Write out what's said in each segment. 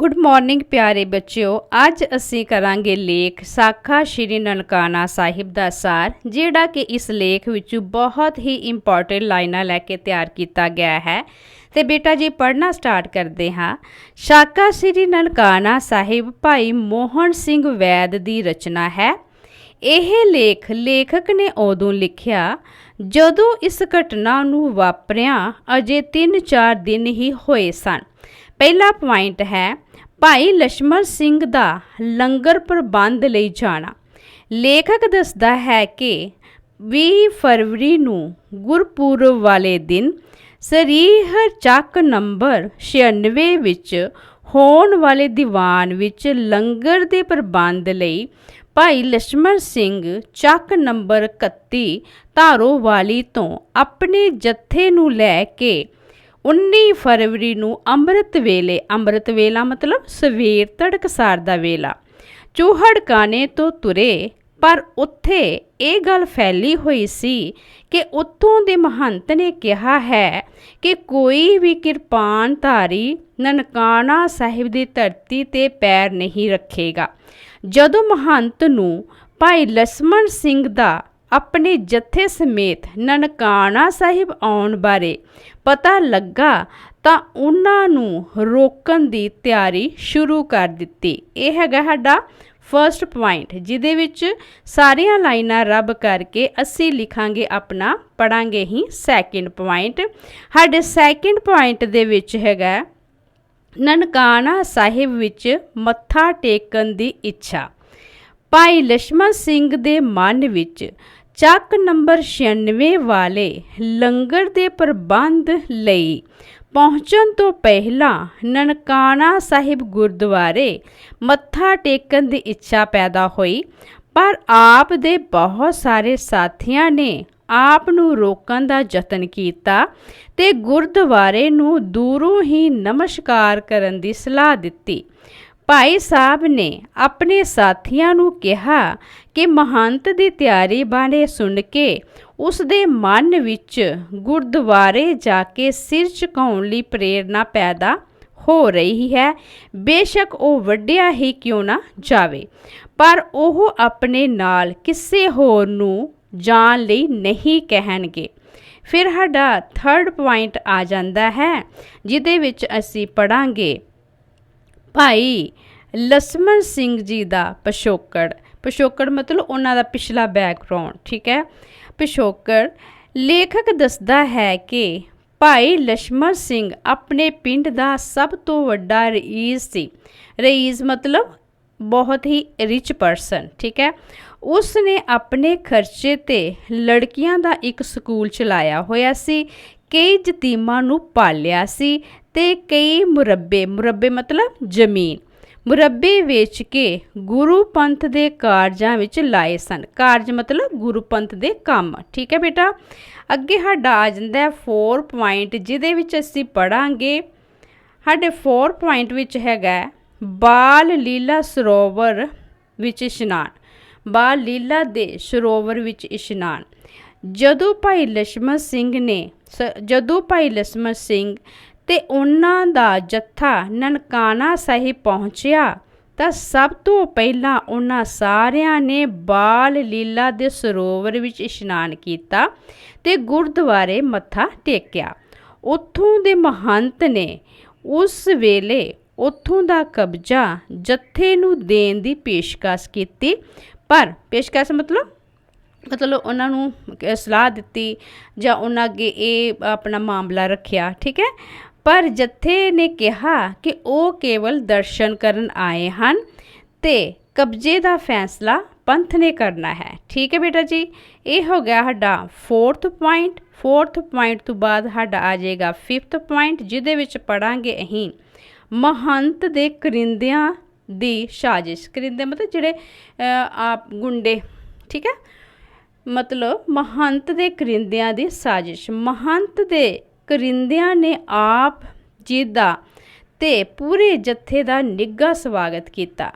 Good morning ਪਿਆਰੇ ਬੱਚਿਓ। ਅੱਜ ਅਸੀਂ ਕਰਾਂਗੇ ਲੇਖ ਸਾਖਾ ਸ਼੍ਰੀ ਨਨਕਾਣਾ ਸਾਹਿਬ ਦਾ ਸਾਰ, ਜਿਹੜਾ ਕਿ ਇਸ ਲੇਖ ਵਿੱਚ ਬਹੁਤ ਹੀ ਇੰਪੋਰਟੈਂਟ ਲਾਈਨਾਂ ਲੈ ਕੇ ਤਿਆਰ ਕੀਤਾ ਗਿਆ ਹੈ। ਤੇ ਬੇਟਾ ਜੀ, ਪੜ੍ਹਨਾ ਸਟਾਰਟ ਕਰਦੇ ਹਾਂ। ਸਾਖਾ ਸ਼੍ਰੀ ਨਨਕਾਣਾ ਸਾਹਿਬ ਭਾਈ ਮੋਹਨ ਸਿੰਘ ਵੈਦ ਦੀ ਰਚਨਾ ਹੈ। ਇਹ ਲੇਖ ਲੇਖਕ ਨੇ ਉਦੋਂ ਲਿਖਿਆ, ਜਦੋਂ ਇਸ ਘਟਨਾ ਨੂੰ ਵਾਪਰਿਆ, ਅਜੇ 3-4 ਦਿਨ ਹੀ ਹੋਏ ਸਨ। ਪਹਿਲਾ ਪੁਆਇੰਟ ਹੈ ਭਾਈ ਲక్ష్ਮਣ ਸਿੰਘ ਦਾ ਲੰਗਰ ਪ੍ਰਬੰਧ ਲਈ ਜਾਣਾ। ਲੇਖਕ ਦੱਸਦਾ ਹੈ ਕਿ 20 ਫਰਵਰੀ ਨੂੰ ਗੁਰਪੁਰਬ ਵਾਲੇ ਦਿਨ ਸਰੀਹ ਚੱਕ ਨੰਬਰ 96 ਵਿੱਚ ਹੋਣ ਵਾਲੇ ਦੀਵਾਨ ਵਿੱਚ ਲੰਗਰ ਦੇ ਪ੍ਰਬੰਧ ਲਈ ਭਾਈ ਲక్ష్ਮਣ ਸਿੰਘ ਚੱਕ ਨੰਬਰ 31 ਧਾਰੋਵਾਲੀ ਤੋਂ ਆਪਣੇ ਜੱਥੇ ਨੂੰ ਲੈ ਕੇ 19 ਫਰਵਰੀ ਨੂੰ ਅੰਮ੍ਰਿਤ ਵੇਲੇ, ਅੰਮ੍ਰਿਤ ਵੇਲਾ ਮਤਲਬ ਸਵੇਰ ਤੜਕਸਾਰ ਦਾ ਵੇਲਾ। ਚੂਹੜਕਾਨੇ ਤੋਂ ਤੁਰੇ, ਪਰ ਉੱਥੇ ਇਹ ਗੱਲ ਫੈਲੀ ਹੋਈ ਸੀ ਕਿ ਉੱਥੋਂ ਦੇ ਮਹੰਤ ਨੇ ਕਿਹਾ ਹੈ ਕਿ ਕੋਈ ਵੀ ਕਿਰਪਾਨ ਧਾਰੀ ਨਨਕਾਣਾ ਸਾਹਿਬ ਦੀ ਧਰਤੀ ਤੇ ਪੈਰ ਨਹੀਂ ਰੱਖੇਗਾ। ਜਦੋਂ ਮਹੰਤ ਨੂੰ ਭਾਈ ਲక్ష్ਮਣ ਸਿੰਘ ਦਾ ਆਪਣੇ ਜਥੇ ਸਮੇਤ ਨਨਕਾਣਾ ਸਾਹਿਬ ਆਉਣ ਬਾਰੇ ਪਤਾ ਲੱਗਾ ਤਾਂ ਉਹਨਾਂ ਨੂੰ ਰੋਕਣ ਦੀ ਤਿਆਰੀ ਸ਼ੁਰੂ ਕਰ ਦਿੱਤੀ। ਇਹ ਹੈਗਾ ਸਾਡਾ ਫਰਸਟ ਪੁਆਇੰਟ ਜਿਹਦੇ ਵਿੱਚ ਸਾਰੀਆਂ ਲਾਈਨਾਂ ਰੱਬ ਕਰਕੇ ਅਸੀਂ ਲਿਖਾਂਗੇ, ਆਪਣਾ ਪੜਾਂਗੇ ਹੀ ਸੈਕਿੰਡ ਪੁਆਇੰਟ ਸਾਡੇ ਸੈਕਿੰਡ ਪੁਆਇੰਟ ਦੇ ਵਿੱਚ ਹੈਗਾ ਨਨਕਾਣਾ ਸਾਹਿਬ ਵਿੱਚ ਮੱਥਾ ਟੇਕਣ ਦੀ ਇੱਛਾ। ਭਾਈ ਲక్ష్ਮਣ ਸਿੰਘ ਦੇ ਮਨ ਵਿੱਚ ਚੱਕ ਨੰਬਰ 96 ਵਾਲੇ ਲੰਗਰ ਦੇ ਪ੍ਰਬੰਧ ਲਈ ਪਹੁੰਚਣ ਤੋਂ ਪਹਿਲਾਂ ਨਨਕਾਣਾ ਸਾਹਿਬ ਗੁਰਦੁਆਰੇ ਮੱਥਾ ਟੇਕਣ ਦੀ ਇੱਛਾ ਪੈਦਾ ਹੋਈ, ਪਰ ਆਪ ਦੇ ਬਹੁਤ ਸਾਰੇ ਸਾਥੀਆਂ ਨੇ ਆਪ ਨੂੰ ਰੋਕਣ ਦਾ ਯਤਨ ਕੀਤਾ ਤੇ ਗੁਰਦੁਆਰੇ ਨੂੰ ਦੂਰੋਂ ਹੀ ਨਮਸਕਾਰ ਕਰਨ ਦੀ ਸਲਾਹ ਦਿੱਤੀ। ਭਾਈ ਸਾਹਿਬ ਨੇ ਆਪਣੇ ਸਾਥੀਆਂ ਨੂੰ ਕਿਹਾ ਕਿ ਮਹੰਤ ਦੀ ਤਿਆਰੀ ਬਾਰੇ ਸੁਣ ਕੇ ਉਸ ਦੇ ਮਨ ਵਿੱਚ ਗੁਰਦੁਆਰੇ ਜਾ ਕੇ ਸਿਰ ਝੁਕਾਉਣ ਲਈ ਪ੍ਰੇਰਣਾ ਪੈਦਾ ਹੋ ਰਹੀ ਹੈ। ਬੇਸ਼ੱਕ ਉਹ ਵੱਡਿਆ ਹੀ ਕਿਉਂ ਨਾ ਜਾਵੇ, ਪਰ ਉਹ ਆਪਣੇ ਨਾਲ ਕਿਸੇ ਹੋਰ ਨੂੰ ਜਾਣ ਲਈ ਨਹੀਂ ਕਹਿਣਗੇ। ਫਿਰ ਸਾਡਾ ਥਰਡ ਪੁਆਇੰਟ ਆ ਜਾਂਦਾ ਹੈ, ਜਿਹਦੇ ਵਿੱਚ ਅਸੀਂ ਪੜਾਂਗੇ ਭਾਈ ਲਸਮਣ ਸਿੰਘ ਜੀ ਦਾ ਪਸ਼ੋਕੜ ਪਿਸ਼ੋਕੜ ਮਤਲਬ ਉਹਨਾਂ ਦਾ ਪਿਛਲਾ ਬੈਕਗ੍ਰਾਉਂਡ ਠੀਕ ਹੈ? ਪਿਸ਼ੋਕੜ ਲੇਖਕ ਦੱਸਦਾ ਹੈ ਕਿ ਭਾਈ ਲਸ਼ਮਰ ਸਿੰਘ ਆਪਣੇ ਪਿੰਡ ਦਾ ਸਭ ਤੋਂ ਵੱਡਾ ਰਈਸ ਸੀ। ਰਈਸ ਮਤਲਬ ਬਹੁਤ ਹੀ ਰਿਚ ਪਰਸਨ ਠੀਕ ਹੈ? ਉਸ ਨੇ ਆਪਣੇ ਖਰਚੇ ਤੇ ਲੜਕੀਆਂ ਦਾ ਇੱਕ ਸਕੂਲ ਚਲਾਇਆ ਹੋਇਆ ਸੀ। ਕਈ ਜਤੀਮਾਂ ਨੂੰ ਪਾਲਿਆ ਸੀ ਤੇ ਕਈ ਮੁਰੱਬੇ ਮੁਰੱਬੇ ਮਤਲਬ ਜ਼ਮੀਨ। ਮੁਰੱਬੇ ਵੇਚ ਕੇ ਗੁਰੂ ਪੰਥ ਦੇ ਕਾਰਜਾਂ ਵਿੱਚ ਲਾਏ ਸਨ। ਕਾਰਜ ਮਤਲਬ ਗੁਰੂ ਪੰਥ ਦੇ ਕੰਮ। ਠੀਕ ਹੈ ਬੇਟਾ? ਅੱਗੇ ਸਾਡਾ ਆ ਜਾਂਦਾ ਹੈ 4 ਪੁਆਇੰਟ ਜਿਹਦੇ ਵਿੱਚ ਅਸੀਂ ਪੜਾਂਗੇ ਸਾਡੇ 4 ਪੁਆਇੰਟ ਵਿੱਚ ਹੈਗਾ ਬਾਲ ਲੀਲਾ ਸਰੋਵਰ ਵਿੱਚ ਇਸ਼ਨਾਨ। ਬਾਲ ਲੀਲਾ ਦੇ ਸਰੋਵਰ ਵਿੱਚ ਇਸ਼ਨਾਨ। ਜਦੋਂ ਭਾਈ ਲਛਮਣ ਸਿੰਘ ਨੇ ਜਦੋਂ ਭਾਈ ਲਛਮਣ ਸਿੰਘ ਤੇ ਉਹਨਾਂ ਦਾ ਜੱਥਾ ਨਨਕਾਣਾ ਸਾਹਿਬ ਪਹੁੰਚਿਆ, ਤਾਂ ਸਭ ਤੋਂ ਪਹਿਲਾਂ ਉਹਨਾਂ ਸਾਰਿਆਂ ਨੇ ਬਾਲ ਲੀਲਾ ਦੇ ਸਰੋਵਰ ਵਿੱਚ ਇਸ਼ਨਾਨ ਕੀਤਾ ਤੇ ਗੁਰਦੁਆਰੇ ਮੱਥਾ ਟੇਕਿਆ। ਉੱਥੋਂ ਦੇ ਮਹੰਤ ਨੇ ਉਸ ਵੇਲੇ ਉੱਥੋਂ ਦਾ ਕਬਜ਼ਾ ਜੱਥੇ ਨੂੰ ਦੇਣ ਦੀ ਪੇਸ਼ਕਸ਼ ਕੀਤੀ, ਪਰ ਪੇਸ਼ਕਸ਼ ਮਤਲਬ ਮਤਲਬ ਉਹਨਾਂ ਨੂੰ ਸਲਾਹ ਦਿੱਤੀ ਜਾਂ ਉਹਨਾਂ ਅੱਗੇ ਇਹ ਆਪਣਾ ਮਾਮਲਾ ਰੱਖਿਆ, ਠੀਕ ਹੈ? ਪਰ ਜੱਥੇ ਨੇ ਕਿਹਾ ਕਿ ਉਹ ਕੇਵਲ ਦਰਸ਼ਨ ਕਰਨ ਆਏ ਹਨ ਤੇ ਕਬਜ਼ੇ ਦਾ ਫੈਸਲਾ ਪੰਥ ਨੇ ਕਰਨਾ ਹੈ। ਠੀਕ ਹੈ ਬੇਟਾ ਜੀ? ਇਹ ਹੋ ਗਿਆ ਸਾਡਾ 4th ਪੁਆਇੰਟ 4th ਪੁਆਇੰਟ ਤੋਂ ਬਾਅਦ ਸਾਡਾ ਆ ਜਾਏਗਾ 5th ਪੁਆਇੰਟ ਜਿਹਦੇ ਵਿੱਚ ਪੜਾਂਗੇ ਅਸੀਂ ਮਹੰਤ ਦੇ ਕਰਿੰਦਿਆਂ ਦੀ ਸਾਜ਼ਿਸ਼। ਕਰਿੰਦੇ ਮਤਲਬ ਜਿਹੜੇ ਆਪ ਗੁੰਡੇ, ਠੀਕ ਹੈ? ਮਤਲਬ ਮਹੰਤ ਦੇ ਕਰਿੰਦਿਆਂ ਦੀ ਸਾਜ਼ਿਸ਼। ਮਹੰਤ ਦੇ ਕਰਿੰਦਿਆਂ ਨੇ ਆਪ ਜੀ ਦਾ ਤੇ ਪੂਰੇ ਜੱਥੇ ਦਾ ਨਿੱਘਾ ਸਵਾਗਤ ਕੀਤਾ।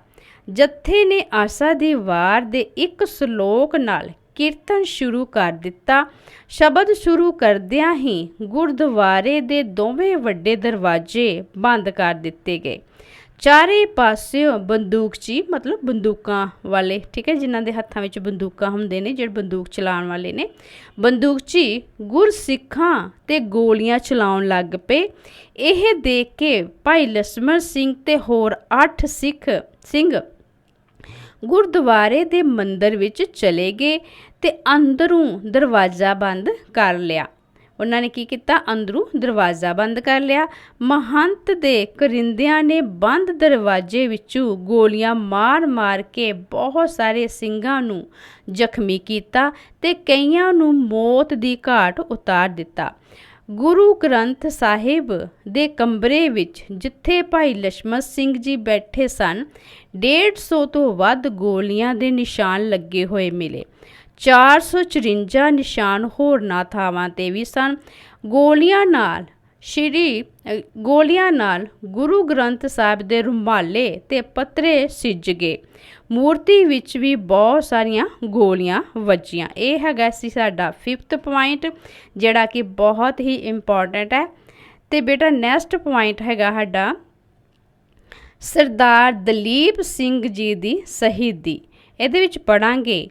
ਜੱਥੇ ਨੇ ਆਸਾ ਦੀ ਵਾਰ ਦੇ ਇੱਕ ਸ਼ਲੋਕ ਨਾਲ ਕੀਰਤਨ ਸ਼ੁਰੂ ਕਰ ਦਿੱਤਾ। ਸ਼ਬਦ ਸ਼ੁਰੂ ਕਰਦਿਆਂ ਹੀ ਗੁਰਦੁਆਰੇ ਦੇ ਦੋਵੇਂ ਵੱਡੇ ਦਰਵਾਜ਼ੇ ਬੰਦ ਕਰ ਦਿੱਤੇ ਗਏ। ਚਾਰੇ ਪਾਸਿਓਂ ਬੰਦੂਕਚੀ ਮਤਲਬ ਬੰਦੂਕਾਂ ਵਾਲੇ, ਠੀਕ ਹੈ, ਜਿਨ੍ਹਾਂ ਦੇ ਹੱਥਾਂ ਵਿੱਚ ਬੰਦੂਕਾਂ ਹੁੰਦੇ ਨੇ, ਜਿਹੜੇ ਬੰਦੂਕ ਚਲਾਉਣ ਵਾਲੇ ਨੇ। ਬੰਦੂਕਚੀ ਗੁਰਸਿੱਖਾਂ ਤੇ ਗੋਲੀਆਂ ਚਲਾਉਣ ਲੱਗ ਪਏ। ਇਹ ਦੇਖ ਕੇ ਭਾਈ ਲਸਮਰ ਸਿੰਘ ਤੇ ਹੋਰ 8 ਸਿੱਖ ਸਿੰਘ ਗੁਰਦੁਆਰੇ ਦੇ ਮੰਦਰ ਵਿੱਚ ਚਲੇ ਗਏ ਤੇ ਅੰਦਰੋਂ ਦਰਵਾਜ਼ਾ ਬੰਦ ਕਰ ਲਿਆ। ਉਹਨਾਂ ਨੇ ਕੀ ਕੀਤਾ? ਅੰਦਰੋਂ ਦਰਵਾਜ਼ਾ ਬੰਦ ਕਰ ਲਿਆ। ਮਹੰਤ ਦੇ ਕਰਿੰਦਿਆਂ ਨੇ ਬੰਦ ਦਰਵਾਜ਼ੇ ਵਿੱਚੋਂ ਗੋਲੀਆਂ ਮਾਰ-ਮਾਰ ਕੇ ਬਹੁਤ ਸਾਰੇ ਸਿੰਘਾਂ ਨੂੰ ਜ਼ਖਮੀ ਕੀਤਾ ਤੇ ਕਈਆਂ ਨੂੰ ਮੌਤ ਦੀ ਘਾਟ ਉਤਾਰ ਦਿੱਤਾ। ਗੁਰੂ ਗ੍ਰੰਥ ਸਾਹਿਬ ਦੇ ਕਮਰੇ ਵਿੱਚ ਜਿੱਥੇ ਭਾਈ ਲక్ష్మణ ਸਿੰਘ ਜੀ ਬੈਠੇ ਸਨ 150 ਤੋਂ ਵੱਧ ਗੋਲੀਆਂ ਦੇ ਨਿਸ਼ਾਨ ਲੱਗੇ ਹੋਏ ਮਿਲੇ। 454 ਨਿਸ਼ਾਨ ਹੋਰਨਾਂ ਥਾਵਾਂ ਤੇ ਵੀ ਸਨ। ਗੋਲੀਆਂ ਨਾਲ ਸ਼੍ਰੀ ਗੋਲੀਆਂ ਨਾਲ ਗੁਰੂ ਗ੍ਰੰਥ ਸਾਹਿਬ ਦੇ ਰੁਮਾਲੇ ਤੇ ਪੱਤਰੇ ਸਿੱਜ ਗਏ। ਮੂਰਤੀ ਵਿੱਚ ਵੀ ਬਹੁਤ ਸਾਰੀਆਂ ਗੋਲੀਆਂ ਵੱਜੀਆਂ। ਇਹ ਹੈਗਾ ਸੀ ਸਾਡਾ 5th ਪੁਆਇੰਟ ਜਿਹੜਾ ਕਿ ਬਹੁਤ ਹੀ ਇੰਪੋਰਟੈਂਟ ਹੈ। ਤੇ ਬੇਟਾ ਨੈਕਸਟ ਪੁਆਇੰਟ ਹੈਗਾ ਸਾਡਾ ਸਰਦਾਰ ਦਲੀਪ ਸਿੰਘ ਜੀ ਦੀ ਸ਼ਹੀਦੀ। ਇਹਦੇ ਵਿੱਚ ਪੜਾਂਗੇ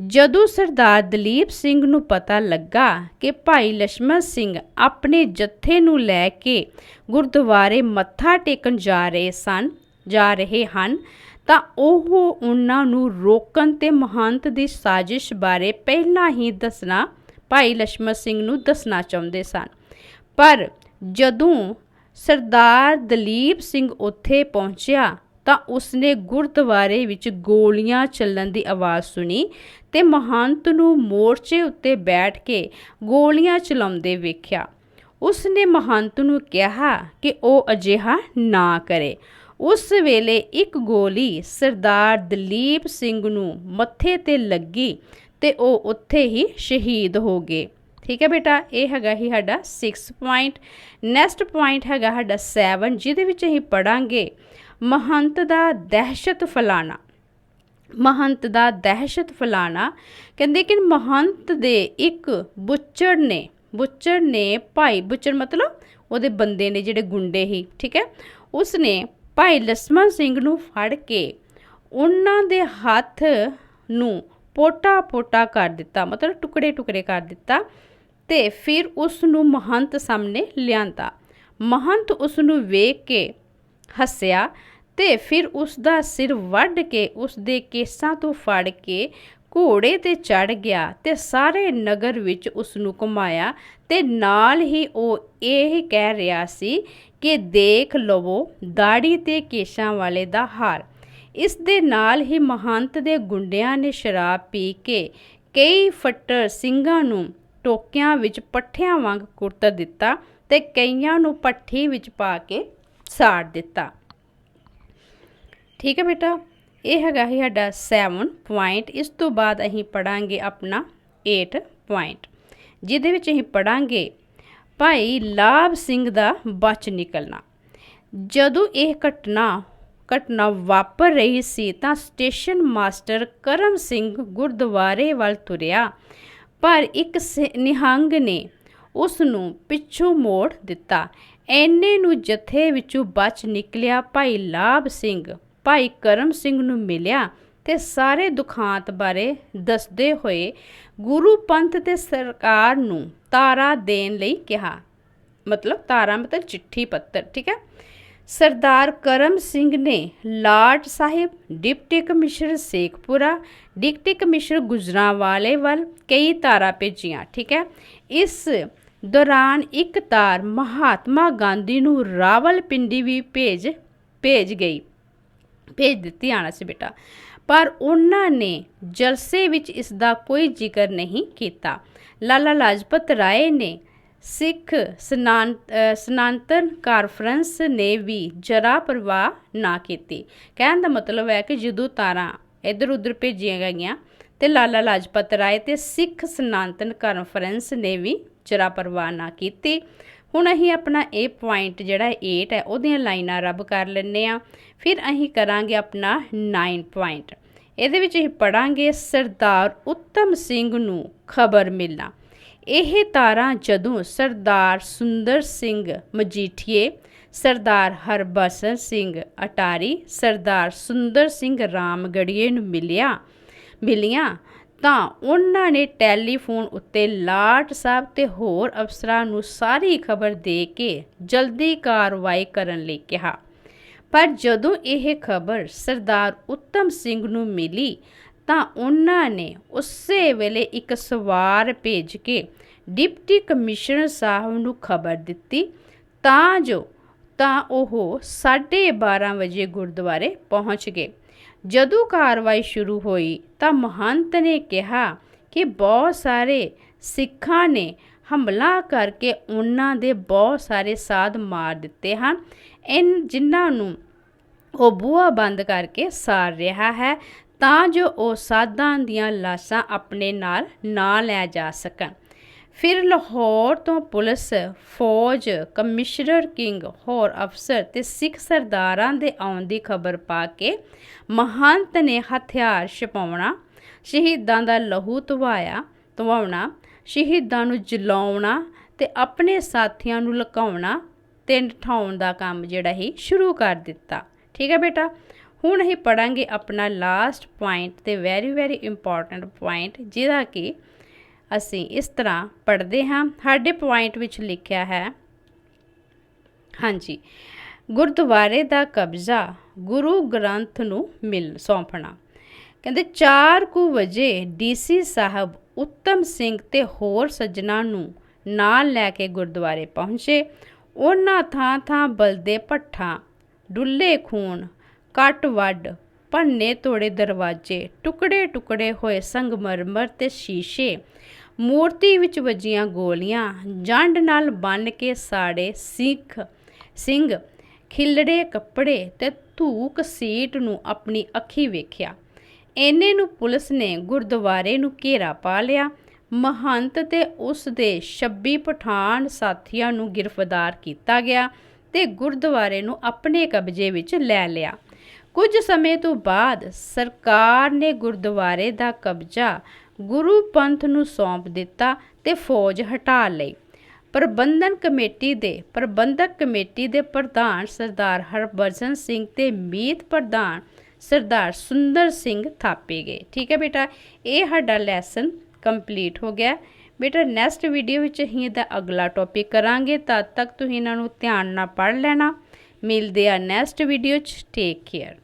ਜਦੋਂ ਸਰਦਾਰ ਦਲੀਪ ਸਿੰਘ ਨੂੰ ਪਤਾ ਲੱਗਾ ਕਿ ਭਾਈ ਲਛਮਣ ਸਿੰਘ ਆਪਣੇ ਜੱਥੇ ਨੂੰ ਲੈ ਕੇ ਗੁਰਦੁਆਰੇ ਮੱਥਾ ਟੇਕਣ ਜਾ ਰਹੇ ਸਨ, ਜਾ ਰਹੇ ਹਨ, ਤਾਂ ਉਹ ਉਹਨਾਂ ਨੂੰ ਰੋਕਣ ਤੇ ਮਹੰਤ ਦੀ ਸਾਜ਼ਿਸ਼ ਬਾਰੇ ਪਹਿਲਾਂ ਹੀ ਦੱਸਣਾ ਭਾਈ ਲਛਮਣ ਸਿੰਘ ਨੂੰ ਦੱਸਣਾ ਚਾਹੁੰਦੇ ਸਨ। ਪਰ ਜਦੋਂ ਸਰਦਾਰ ਦਲੀਪ ਸਿੰਘ ਉੱਥੇ ਪਹੁੰਚਿਆ ਤਾਂ ਉਸਨੇ ਗੁਰਦੁਆਰੇ ਵਿੱਚ ਗੋਲੀਆਂ ਚੱਲਣ ਦੀ ਆਵਾਜ਼ ਸੁਣੀ ਤੇ ਮਹੰਤ ਨੂੰ ਮੋਰਚੇ ਉੱਤੇ ਬੈਠ ਕੇ ਗੋਲੀਆਂ ਚਲਾਉਂਦੇ ਵੇਖਿਆ। ਉਸਨੇ ਮਹੰਤ ਨੂੰ ਕਿਹਾ ਕਿ ਉਹ ਅਜਿਹਾ ਨਾ ਕਰੇ। ਉਸ ਵੇਲੇ ਇੱਕ ਗੋਲੀ ਸਰਦਾਰ ਦਲੀਪ ਸਿੰਘ ਨੂੰ ਮੱਥੇ ਤੇ ਲੱਗੀ ਤੇ ਉਹ ਉੱਥੇ ਹੀ ਸ਼ਹੀਦ ਹੋ ਗਏ। ਠੀਕ ਹੈ ਬੇਟਾ, ਇਹ ਹੈਗਾ ਹੀ ਸਾਡਾ 6 ਪੁਆਇੰਟ ਨੈਕਸਟ ਪੁਆਇੰਟ ਹੈਗਾ ਸਾਡਾ 7 ਜਿਹਦੇ ਵਿੱਚ ਅਸੀਂ ਪੜਾਂਗੇ ਮਹੰਤ ਦਾ ਦਹਿਸ਼ਤ ਫਲਾਣਾ। ਮਹੰਤ ਦਾ ਦਹਿਸ਼ਤ ਫਲਾਣਾ ਕਹਿੰਦੇ ਕਿ ਮਹੰਤ ਦੇ ਇੱਕ ਬੁੱਚੜ ਨੇ ਬੁੱਚੜ ਨੇ ਭਾਈ, ਬੁੱਚੜ ਮਤਲਬ ਉਹਦੇ ਬੰਦੇ ਨੇ ਜਿਹੜੇ ਗੁੰਡੇ ਹੀ ਠੀਕ ਹੈ? ਉਸ ਨੇ ਭਾਈ ਲਸਮਨ ਸਿੰਘ ਨੂੰ ਫੜ ਕੇ ਉਹਨਾਂ ਦੇ ਹੱਥ ਨੂੰ ਪੋਟਾ-ਪੋਟਾ ਕਰ ਦਿੱਤਾ, ਮਤਲਬ ਟੁਕੜੇ-ਟੁਕੜੇ ਕਰ ਦਿੱਤਾ ਤੇ ਫਿਰ ਉਸ ਨੂੰ ਮਹੰਤ ਸਾਹਮਣੇ ਲਿਆਂਦਾ। ਮਹੰਤ ਉਸ ਨੂੰ ਵੇਖ ਕੇ ਹੱਸਿਆ ਤੇ ਫਿਰ ਉਸ ਦਾ ਸਿਰ ਵੱਢ ਕੇ ਉਸ ਦੇ ਕੇਸਾਂ ਤੋਂ ਫੜ ਕੇ ਘੋੜੇ ਤੇ ਚੜ ਗਿਆ ਤੇ ਸਾਰੇ ਨਗਰ ਵਿੱਚ ਉਸ ਨੂੰ ਘੁਮਾਇਆ ਤੇ ਨਾਲ ਹੀ ਉਹ ਇਹ ਕਹਿ ਰਿਹਾ ਸੀ ਕਿ ਦੇਖ ਲਵੋ ਦਾੜੀ ਤੇ ਕੇਸਾਂ ਵਾਲੇ ਦਾ ਹਾਰ। ਇਸ ਦੇ ਨਾਲ ਹੀ ਮਹੰਤ ਦੇ ਗੁੰਡਿਆਂ ਨੇ ਸ਼ਰਾਬ ਪੀ ਕੇ ਕਈ ਫੱਟਰ ਸਿੰਘਾਂ ਨੂੰ ਟੋਕਿਆਂ ਵਿੱਚ ਪੱਠਿਆਂ ਵਾਂਗ ਕੁੱਟ ਦਿੱਤਾ ਤੇ ਕਈਆਂ ਨੂੰ ਪੱਠੀ ਵਿੱਚ ਪਾ ਕੇ ਸਾੜ ਦਿੱਤਾ। ਠੀਕ ਹੈ ਬੇਟਾ, ਇਹ ਹੈਗਾ ਹੀ ਸਾਡਾ 7 ਪੁਆਇੰਟ ਇਸ ਤੋਂ ਬਾਅਦ ਅਸੀਂ ਪੜਾਂਗੇ ਆਪਣਾ 8 ਪੁਆਇੰਟ ਜਿਹਦੇ ਵਿੱਚ ਅਸੀਂ ਪੜਾਂਗੇ ਭਾਈ ਲਾਭ ਸਿੰਘ ਦਾ ਬਚ ਨਿਕਲਣਾ। ਜਦੋਂ ਇਹ ਘਟਨਾ ਘਟਨਾ ਵਾਪਰ ਰਹੀ ਸੀ ਤਾਂ ਸਟੇਸ਼ਨ ਮਾਸਟਰ ਕਰਮ ਸਿੰਘ ਗੁਰਦੁਆਰੇ ਵੱਲ ਤੁਰਿਆ। ਪਰ ਇੱਕ ਸ- ਨਿਹੰਗ ਨੇ ਉਸ ਨੂੰ ਪਿੱਛੋਂ ਮੋੜ ਦਿੱਤਾ। ਐਨੇ ਨੂੰ ਜਥੇ ਵਿੱਚੋਂ ਬਚ ਨਿਕਲਿਆ ਭਾਈ ਲਾਭ ਸਿੰਘ। ਭਾਈ ਕਰਮ ਸਿੰਘ ਨੂੰ ਮਿਲਿਆ ਤੇ ਸਾਰੇ ਦੁਖਾਂਤ ਬਾਰੇ ਦੱਸਦੇ ਹੋਏ ਗੁਰੂ ਪੰਥ ਤੇ ਸਰਕਾਰ ਨੂੰ ਤਾਰਾ ਦੇਣ ਲਈ ਕਿਹਾ। ਮਤਲਬ ਤਾਰਾ ਮਤਲਬ ਚਿੱਠੀ ਪੱਤਰ, ਠੀਕ ਹੈ? ਸਰਦਾਰ ਕਰਮ ਸਿੰਘ ਨੇ ਲਾਟ ਸਾਹਿਬ, deputy commissioner Sheikhupura, deputy commissioner ਗੁਜਰਾਂਵਾਲੇ ਵੱਲ ਕਈ ਤਾਰਾਂ ਭੇਜੀਆਂ, ਠੀਕ ਹੈ? ਇਸ ਦੌਰਾਨ ਇੱਕ ਤਾਰ ਮਹਾਤਮਾ ਗਾਂਧੀ ਨੂੰ ਰਾਵਲਪਿੰਡੀ ਵੀ ਭੇਜ ਭੇਜ ਗਈ। ਭੇਜ ਦਿੱਤੀ ਆਣਾ ਸੀ ਬੇਟਾ। ਪਰ ਉਹਨਾਂ ਨੇ ਜਲਸੇ ਵਿੱਚ ਇਸ ਦਾ ਕੋਈ ਜ਼ਿਕਰ ਨਹੀਂ ਕੀਤਾ। ਲਾਲਾ ਲਾਜਪਤ ਰਾਏ ਨੇ ਸਿੱਖ ਸਨਾਨ ਸਨਾਤਨ ਕਾਨਫਰੰਸ ਨੇ ਵੀ ਜਰਾ ਪਰਵਾਹ ਨਾ ਕੀਤੀ। ਕਹਿਣ ਦਾ ਮਤਲਬ ਹੈ ਕਿ ਜਦੋਂ ਤਾਰਾਂ ਇੱਧਰ ਉੱਧਰ ਭੇਜੀਆਂ ਗਈਆਂ ਤੇ ਲਾਲਾ ਲਾਜਪਤ ਰਾਏ ਤੇ ਸਿੱਖ ਸਨਾਤਨ ਕਾਨਫਰੰਸ ਨੇ ਵੀ ਜਰਾ ਪਰਵਾਹ ਨਾ ਕੀਤੀ। ਹੁਣ ਅਸੀਂ ਆਪਣਾ ਇਹ ਪੁਆਇੰਟ ਜਿਹੜਾ 8 ਹੈ, ਉਹਦੀਆਂ ਲਾਈਨਾਂ ਰੱਬ ਕਰ ਲੈਂਦੇ ਆ ਫਿਰ ਅਸੀਂ ਕਰਾਂਗੇ ਆਪਣਾ 9 ਪੁਆਇੰਟ ਇਹਦੇ ਵਿੱਚ ਅਸੀਂ ਪੜਾਂਗੇ ਸਰਦਾਰ ਉੱਤਮ ਸਿੰਘ ਨੂੰ ਖਬਰ ਮਿਲਣਾ। ਇਹ ਤਾਰਾਂ ਜਦੋਂ ਸਰਦਾਰ ਸੁੰਦਰ ਸਿੰਘ ਮਜੀਠੀਏ, ਸਰਦਾਰ ਹਰਬਸਨ ਸਿੰਘ ਅਟਾਰੀ, ਸਰਦਾਰ ਸੁੰਦਰ ਸਿੰਘ ਰਾਮਗੜੀਏ ਨੂੰ ਮਿਲਿਆ, ਮਿਲੀਆਂ ਤਾਂ ਉਹਨਾਂ ਨੇ ਟੈਲੀਫੋਨ ਉੱਤੇ ਲਾਟ ਸਾਹਿਬ ਤੇ ਹੋਰ ਅਫਸਰਾਂ ਨੂੰ ਸਾਰੀ ਖਬਰ ਦੇ ਕੇ ਜਲਦੀ ਕਾਰਵਾਈ ਕਰਨ ਲਈ ਕਿਹਾ। ਪਰ ਜਦੋਂ ਇਹ ਖਬਰ ਸਰਦਾਰ ਉੱਤਮ ਸਿੰਘ ਨੂੰ ਮਿਲੀ, ਤਾਂ ਉਹਨਾਂ ਨੇ ਉਸੇ ਵੇਲੇ ਇੱਕ ਸਵਾਰ ਭੇਜ ਕੇ ਡਿਪਟੀ ਕਮਿਸ਼ਨਰ ਸਾਹਿਬ ਨੂੰ ਖਬਰ ਦਿੱਤੀ। ਤਾਂ ਜੋ, ਤਾਂ ਉਹ 12:30 ਵਜੇ ਗੁਰਦੁਆਰੇ ਪਹੁੰਚ ਗਏ। ਜਦੋਂ ਕਾਰਵਾਈ ਸ਼ੁਰੂ ਹੋਈ ਤਾਂ ਮਹੰਤ ਨੇ ਕਿਹਾ ਕਿ ਬਹੁਤ ਸਾਰੇ ਸਿੱਖਾਂ ਨੇ ਹਮਲਾ ਕਰਕੇ ਉਹਨਾਂ ਦੇ ਬਹੁਤ ਸਾਰੇ ਸਾਧ ਮਾਰ ਦਿੱਤੇ ਹਨ। ਇਨ ਜਿਨ੍ਹਾਂ ਨੂੰ ਉਹ ਬੂਹਾ ਬੰਦ ਕਰਕੇ ਸਾਰ ਰਿਹਾ ਹੈ ਤਾਂ ਜੋ ਉਹ ਸਾਧਾਂ ਦੀਆਂ ਲਾਸ਼ਾਂ ਆਪਣੇ ਨਾਲ ਨਾ ਲੈ ਜਾ ਸਕਣ। ਫਿਰ ਲਾਹੌਰ ਤੋਂ ਪੁਲਿਸ, ਫੌਜ, ਕਮਿਸ਼ਨਰ, ਕਿੰਗ, ਹੋਰ ਅਫਸਰ ਤੇ ਸਿੱਖ ਸਰਦਾਰਾਂ ਦੇ ਆਉਣ ਦੀ ਖਬਰ ਪਾ ਕੇ ਮਹੰਤ ਨੇ ਹਥਿਆਰ ਛਪਾਉਣਾ, ਸ਼ਹੀਦਾਂ ਦਾ ਲਹੂ ਧਵਾਇਆ ਧਵਾਉਣਾ ਸ਼ਹੀਦਾਂ ਨੂੰ ਜਲਾਉਣਾ ਤੇ ਆਪਣੇ ਸਾਥੀਆਂ ਨੂੰ ਲੁਕਾਉਣਾ ਤੇ ਠਾਉਣ ਦਾ ਕੰਮ ਜਿਹੜਾ ਹੀ ਸ਼ੁਰੂ ਕਰ ਦਿੱਤਾ। ਠੀਕ ਹੈ ਬੇਟਾ? ਹੁਣ ਅਸੀਂ ਪੜਾਂਗੇ ਆਪਣਾ ਲਾਸਟ ਪੁਆਇੰਟ ਤੇ ਵੈਰੀ ਵੈਰੀ ਇੰਪੋਰਟੈਂਟ ਪੁਆਇੰਟ ਜਿਹਦਾ ਕਿ ਅਸੀਂ ਇਸ ਤਰ੍ਹਾਂ ਪੜ੍ਹਦੇ ਹਾਂ। ਸਾਡੇ ਪੁਆਇੰਟ ਵਿੱਚ ਲਿਖਿਆ ਹੈ। ਹਾਂਜੀ। ਗੁਰਦੁਆਰੇ ਦਾ ਕਬਜ਼ਾ ਗੁਰੂ ਗ੍ਰੰਥ ਨੂੰ ਮਿਲ ਸੌਂਪਣਾ। ਕਹਿੰਦੇ 4 ਕੁ ਵਜੇ ਡੀਸੀ ਸਾਹਿਬ ਉੱਤਮ ਸਿੰਘ ਤੇ ਹੋਰ ਸੱਜਣਾ ਨੂੰ ਨਾਲ ਲੈ ਕੇ ਗੁਰਦੁਆਰੇ ਪਹੁੰਚੇ। ਉਹਨਾਂ ਥਾਂ ਥਾਂ ਬਲਦੇ ਪੱਠਾ ਡੁੱਲੇ ਖੂਨ, ਕੱਟ ਵੱਡ ਭੰਨੇ ਤੋੜੇ ਦਰਵਾਜ਼ੇ, ਟੁਕੜੇ ਟੁਕੜੇ ਹੋਏ ਸੰਗਮਰਮਰ ਤੇ ਸ਼ੀਸ਼ੇ। ਮੂਰਤੀ ਵਿੱਚ ਵੱਜੀਆਂ ਗੋਲੀਆਂ, ਜੰਡ ਨਾਲ ਬੰਨ ਕੇ ਸਾੜੇ ਸਿੱਖ ਸਿੰਘ। ਖਿਲੜੇ ਕੱਪੜੇ ਤੇ ਧੂਕ ਸੀਟ ਨੂੰ ਆਪਣੀ ਅੱਖੀ ਵੇਖਿਆ। ਐਨੇ ਨੂੰ ਪੁਲਿਸ ਨੇ ਗੁਰਦੁਆਰੇ ਨੂੰ ਘੇਰਾ ਪਾ ਲਿਆ। ਮਹੰਤ ਤੇ ਉਸ ਦੇ 26 ਪਠਾਨ ਸਾਥੀਆਂ ਨੂੰ ਗ੍ਰਿਫਤਾਰ ਕੀਤਾ ਗਿਆ ਤੇ ਗੁਰਦੁਆਰੇ ਨੂੰ ਆਪਣੇ ਕਬਜ਼ੇ ਵਿੱਚ ਲੈ ਲਿਆ। ਕੁਝ ਸਮੇਂ ਤੋਂ ਬਾਅਦ ਸਰਕਾਰ ਨੇ ਗੁਰਦੁਆਰੇ ਦਾ ਕਬਜ਼ਾ ਗੁਰੂ ਪੰਥ ਨੂੰ ਸੌਂਪ ਦਿੱਤਾ ਤੇ ਫੌਜ ਹਟਾ ਲਈ। ਪ੍ਰਬੰਧਨ ਕਮੇਟੀ ਦੇ, ਪ੍ਰਬੰਧਕ ਕਮੇਟੀ ਦੇ ਪ੍ਰਧਾਨ ਸਰਦਾਰ ਹਰਭਜਨ ਸਿੰਘ ਤੇ ਮੀਤ ਪ੍ਰਧਾਨ ਸਰਦਾਰ ਸੁੰਦਰ ਸਿੰਘ ਥਾਪੇ ਗਏ। ਠੀਕ ਹੈ ਬੇਟਾ, ਇਹ ਸਾਡਾ ਲੈਸਨ ਕੰਪਲੀਟ ਹੋ ਗਿਆ। ਬੇਟਾ ਨੈਕਸਟ ਵੀਡੀਓ ਵਿੱਚ ਅਸੀਂ ਇਹਦਾ ਅਗਲਾ ਟੌਪਿਕ ਕਰਾਂਗੇ, ਤਦ ਤੱਕ ਤੁਸੀਂ ਇਹਨਾਂ ਨੂੰ ਧਿਆਨ ਨਾਲ ਪੜ੍ਹ ਲੈਣਾ। ਮਿਲਦੇ ਆ ਨੈਕਸਟ ਵੀਡੀਓ 'ਚ। Take care